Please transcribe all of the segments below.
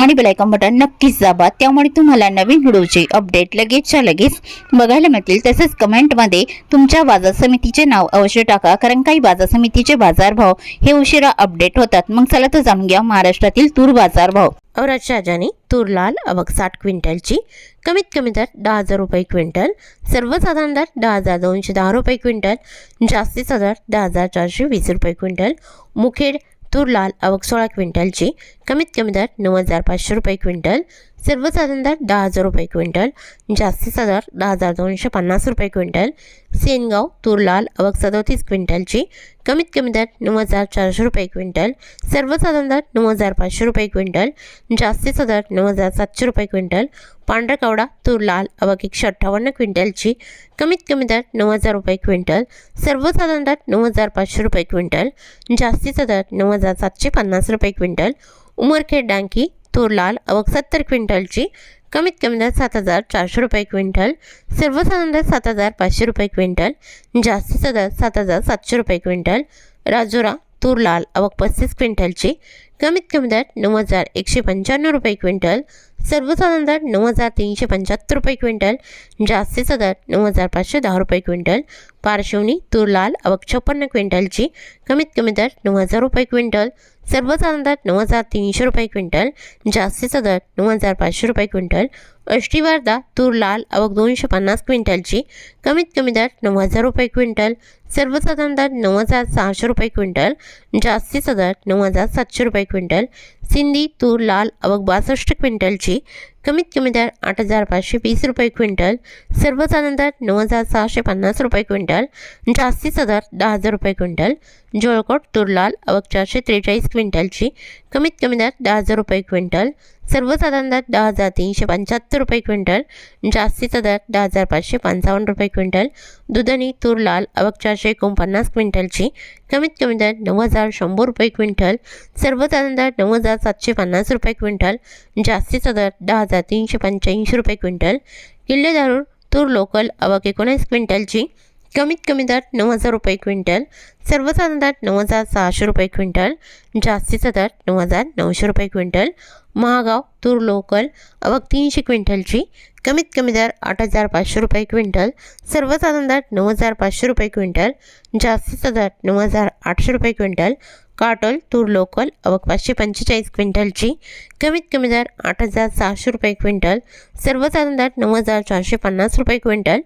आणि bell icon button नक्कीच दाबा. त्यामुळे तुम्हाला नवीन व्हिडिओचे अपडेट लगेचच्या लगेच बघायला मिळतील. तसेच कमेंटमध्ये तुमच्या बाजार समितीचे नाव अवश्य टाका. कारण काही बाजार समितीचे बाजारभाव हे उशिरा अपडेट होतात. मग चला तर जाणून घ्या महाराष्ट्रातील तूर बाजारभाव. औरत राजाने तूर लाल अवक साठ क्विंटलची. कमीत कमी दर दहा हजार रुपये क्विंटल. सर्वसाधारण दर दहा हजार दोनशे दहा रुपये क्विंटल. जास्तीचा दर दहा हजार चारशे वीस रुपये क्विंटल. मुखेड तूर लाल आवक सोळा क्विंटलची. कमीत कमी दर नऊ हजार पाचशे रुपये क्विंटल. सर्वसाधारण दर दहा हजार रुपये क्विंटल जास्तीचा दर दहा हजार दोनशे पन्नास रुपये क्विंटल सेनगाव तूर लाल अवक सदोतीस क्विंटलची कमीत कमी दर नऊ हजार चारशे रुपये क्विंटल सर्वसाधारण दर नऊ हजार पाचशे रुपये क्विंटल जास्तीचा दर नऊ हजार सातशे रुपये क्विंटल पांढरा कावडा तूर लाल अवक एकशे अठ्ठावन्न क्विंटलची कमीत कमी दर नऊ हजार रुपये क्विंटल सर्वसाधारण दर नऊ हजार पाचशे रुपये क्विंटल जास्तीचा दर नऊ हजार सातशे पन्नास रुपये क्विंटल उमरखेड डांकी तूर लाल अवघ सत्तर क्विंटलची कमीत कमी दर सात हजार चारशे रुपये क्विंटल सर्वसाधारण दर सात हजार पाचशे रुपये क्विंटल जास्तीचा दर सात हजार सातशे रुपये क्विंटल राजुरा तूर लाल अवक पस्तीस क्विंटलची कमीत कमी दर नऊ हजार एकशे पंच्याण्णव रुपये क्विंटल सर्वसाधारण दर नऊ हजार तीनशे पंच्याहत्तर रुपये क्विंटल जास्तीचा दर नऊ हजार पाचशे दहा रुपये क्विंटल पारशिवनी तूर लाल अवक छप्पन्न क्विंटलची कमीत कमी दर नऊ हजार रुपये क्विंटल सर्वसाधारण दर नऊ हजार तीनशे रुपये क्विंटल जास्तीचा दर नऊ हजार पाचशे रुपये क्विंटल अष्टीवार्धा तूर लाल अवक दोनशे पन्नास क्विंटलची कमीत कमी दर नऊ हजार रुपये क्विंटल सर्वसाधारण दर नऊ हजार सहाशे रुपये क्विंटल जास्तीचा दर नऊ हजार सातशे रुपये क्विंटल सिंधी तूर लाल अवक बासष्ट क्विंटलची আসে कमीत कमी दर आठ हजार पाचशे वीस रुपये क्विंटल सर्वसाधारण दर नऊ हजार सहाशे पन्नास रुपये क्विंटल जास्तीचा दर दहा हजार रुपये क्विंटल जोळकोट तूर लाल अवक चारशे त्रेचाळीस क्विंटलची कमीत कमी दर दहा हजार रुपये क्विंटल सर्वसाधारण दर दहा हजार तीनशे पंच्याहत्तर रुपये क्विंटल जास्तीचा दर दहा हजार पाचशे पंचावन्न रुपये क्विंटल दुधनी तूर लाल अवक चारशे एकोणपन्नास क्विंटलची कमीत कमी दर नऊ हजार शंभर रुपये क्विंटल सर्वसाधारण दर नऊ हजार सातशे पन्नास रुपये क्विंटल जास्तीचा दर दहा हजार तीनशे पंच्याऐंशी रुपये क्विंटल. किल्लेदारूर तूर लोकल अवक एकोणीस क्विंटलची. कमीत कमी दर नऊ हजार रुपये क्विंटल. सर्वसाधारण दर नऊ हजार सहाशे रुपये क्विंटल. जास्तीचा दर नऊ हजार नऊशे रुपये क्विंटल. महागाव तूर लोकल अवघ तीनशे क्विंटलची कमीत कमी दर आठ हजार पाचशे रुपये क्विंटल सर्वसाधारण दर नऊ हजार पाचशे रुपये क्विंटल जास्तीचा दर नऊ हजार आठशे रुपये क्विंटल काटोल तूर लोकल अवघ पाचशे पंचेचाळीस क्विंटलची कमीत कमी दर आठ हजार सहाशे रुपये क्विंटल सर्वसाधारण दर नऊ हजार चारशे पन्नास रुपये क्विंटल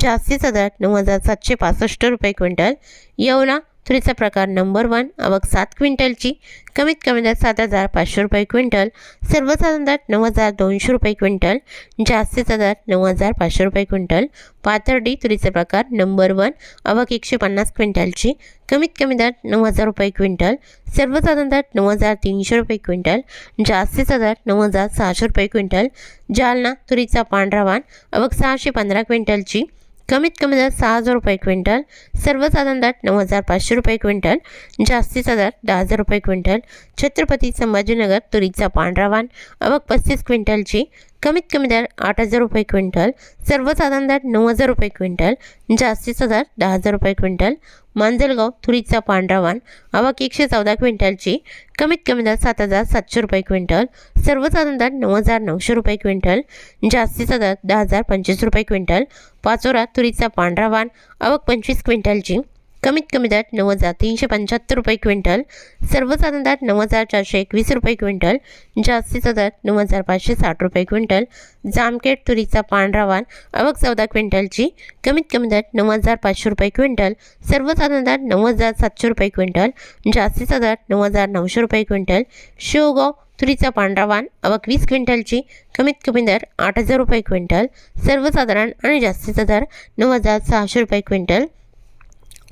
जास्तीचा दर नऊ हजार सातशे पासष्ट रुपये क्विंटल येवला तुरीचा प्रकार नंबर वन आवक सात क्विंटलची. कमीत कमी दर सात हजार पाचशे रुपये क्विंटल. सर्वसाधारण दर नऊ हजार दोनशे रुपये क्विंटल. जास्तीचा दर नऊ हजार पाचशे रुपये क्विंटल. पाथर्डी तुरीचा प्रकार नंबर वन आवक एकशे पन्नास क्विंटलची. कमीत कमी दर नऊ हजार रुपये क्विंटल. सर्वसाधारण दर नऊ हजार तीनशे रुपये क्विंटल. जास्तीचा दर नऊ हजार सहाशे रुपये क्विंटल. जालना तुरीचा पांढरा वाण सहाशे पंधरा क्विंटलची. कमीत कमी दर सहा हजार रुपये क्विंटल सर्वसाधारण दर नऊ हजार पाचशे रुपये क्विंटल जास्तीचा दर दहा हजार रुपये क्विंटल छत्रपती संभाजीनगर तुरीचा पांढरा वाण अवघ पस्तीस क्विंटलची कमीत कमी दर आठ हजार रुपये क्विंटल सर्वसाधारण दर नऊ हजार रुपये क्विंटल जास्तीचा दर दहा हजार रुपये क्विंटल मांजलगाव तुरीचा पांढरा वाण एकशे चौदा क्विंटलची कमीत कमी दर सात हजार सातशे रुपये क्विंटल सर्वसाधारण दर नऊ हजार नऊशे रुपये क्विंटल जास्तीचा दर दहा हजार पंचवीस रुपये क्विंटल पाचोरा तुरीचा पांढरा वाण पंचवीस क्विंटलची कमीत कमी दर नऊ हजार तीनशे पंच्याहत्तर रुपये क्विंटल सर्वसाधारण दाट नऊ हजार चारशे एकवीस रुपये क्विंटल जास्तीचा दर नऊ हजार पाचशे साठ रुपये क्विंटल जामखेड तुरीचा पांढरा वाण अवक चौदा क्विंटलची कमीत कमी दर नऊ हजार पाचशे रुपये क्विंटल सर्वसाधारण दाट नऊ हजार सातशे रुपये क्विंटल जास्तीचा दर नऊ हजार नऊशे रुपये क्विंटल शेवगाव तुरीचा पांढरा वाण अवक वीस क्विंटलची कमीत कमी दर आठ हजार रुपये क्विंटल सर्वसाधारण आणि जास्तीचा दर नऊ हजार सहाशे रुपये क्विंटल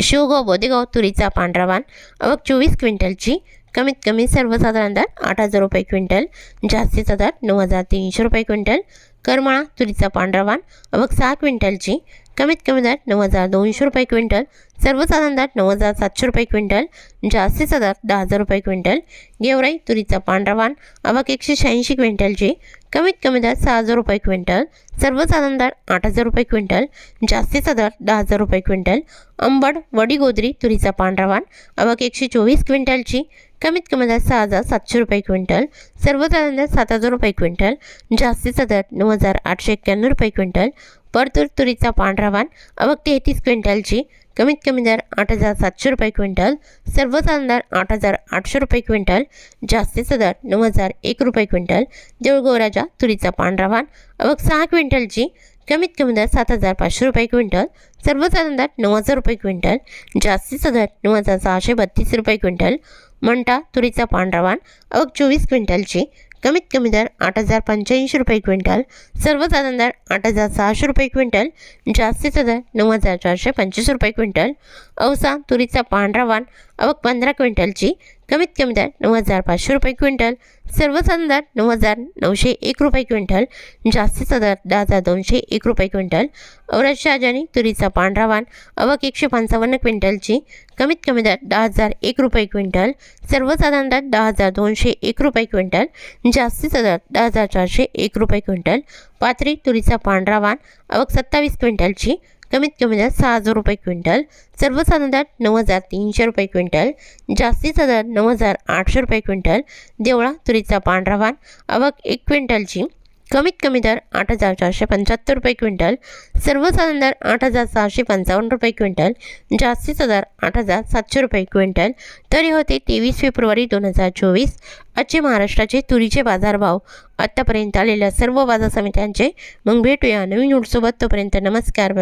शिवगाव बोदेगाव तुरीचा पांढरा वाण अवक चोवीस क्विंटलची कमीत कमी सर्वसाधारण दर आठ हजार रुपये क्विंटल जास्तीचा दर नऊ हजार तीनशे रुपये क्विंटल करमाळा तुरीचा पांढरा वाण अवक सहा क्विंटलची कमीत कमी दर नऊ हजार दोनशे रुपये क्विंटल सर्वसाधारण दर नऊ हजार सातशे रुपये क्विंटल जास्तीचा दर दहा हजार रुपये क्विंटल गेवराई तुरीचा पांढरा वाण अबाक एकशे शहाऐंशी क्विंटलची कमीत कमी दर सहा हजार रुपये क्विंटल सर्वसाधारण दर आठ हजार रुपये क्विंटल जास्तीचा दर दहा हजार रुपये क्विंटल अंबड वडी गोदरी तुरीचा पांढरा वाण आवक एकशे चोवीस क्विंटलची कमीत कमी दर सहा हजार सातशे रुपये क्विंटल सर्वसाधारण दर सात हजार रुपये क्विंटल जास्तीचा दर नऊ हजार आठशे एक्क्याण्णव रुपये क्विंटल परतूर तुरीचा पांढरा वाण. आवक तेहतीस क्विंटलची. कमीत कमी दर आठ हजार सातशे रुपये क्विंटल. सर्वसाधारण दर आठ हजार आठशे रुपये क्विंटल. जास्तीचा दर नऊ हजार एक रुपये क्विंटल. देऊळगोराजा तुरीचा पांढरा वाण. आवक सहा क्विंटलची. कमीत कमी दर सात हजार पाचशे रुपये क्विंटल. सर्वसाधारण दर नऊ हजार रुपये क्विंटल. जास्तीचा दर नऊ हजार सहाशे बत्तीस रुपये क्विंटल. मंटा तुरीचा पांढरा वाण. आवक चोवीस क्विंटलची. कमीत कमी दर आठ हजार पंच्याऐंशी रुपये क्विंटल सर्वसाधारण दर आठ हजार सहाशे रुपये क्विंटल जास्तीचा दर नऊ हजार चारशे पंचवीस रुपये क्विंटल औसा तुरीचा पांढरा वाण आवक पंधरा क्विंटलची कमीत कमी दर नऊ हजार पाचशे रुपये क्विंटल सर्वसाधारण दर नऊ हजार नऊशे एक रुपये क्विंटल जास्तीचा दर दहा हजार दोनशे एक रुपये क्विंटल औरज शहाजानी तुरीचा पांढरा वाण आवक एकशे पंचावन्न क्विंटलची कमीत कमी दर दहा हजार एक रुपये क्विंटल सर्वसाधारण दर दहा हजार दोनशे एक रुपये क्विंटल जास्तीचा दर दहा हजार चारशे एक रुपये क्विंटल पाथरी तुरीचा पांढरा वाण आवक सत्तावीस क्विंटलची कमीत कमी दर सहा हजार रुपये क्विंटल सर्वसाधारण दर नऊ हजार तीनशे रुपये क्विंटल जास्तीचा दर नऊ हजार आठशे रुपये क्विंटल देवळा तुरीचा पांढरा वाण अवक एक क्विंटलची कमीत कमी दर आठ हजार चारशे पंच्याहत्तर रुपये क्विंटल सर्वसाधारण दर आठ हजार सहाशे पंचावन्न रुपये क्विंटल जास्तीचा दर आठ हजार सातशे रुपये क्विंटल. तरी होते तेवीस फेब्रुवारी दोन हजार चोवीस आजचे महाराष्ट्राचे तुरीचे बाजारभाव. आत्तापर्यंत आलेल्या सर्व बाजार समित्यांचे मग भेटूया नवीन नोटसोबत तोपर्यंत नमस्कार.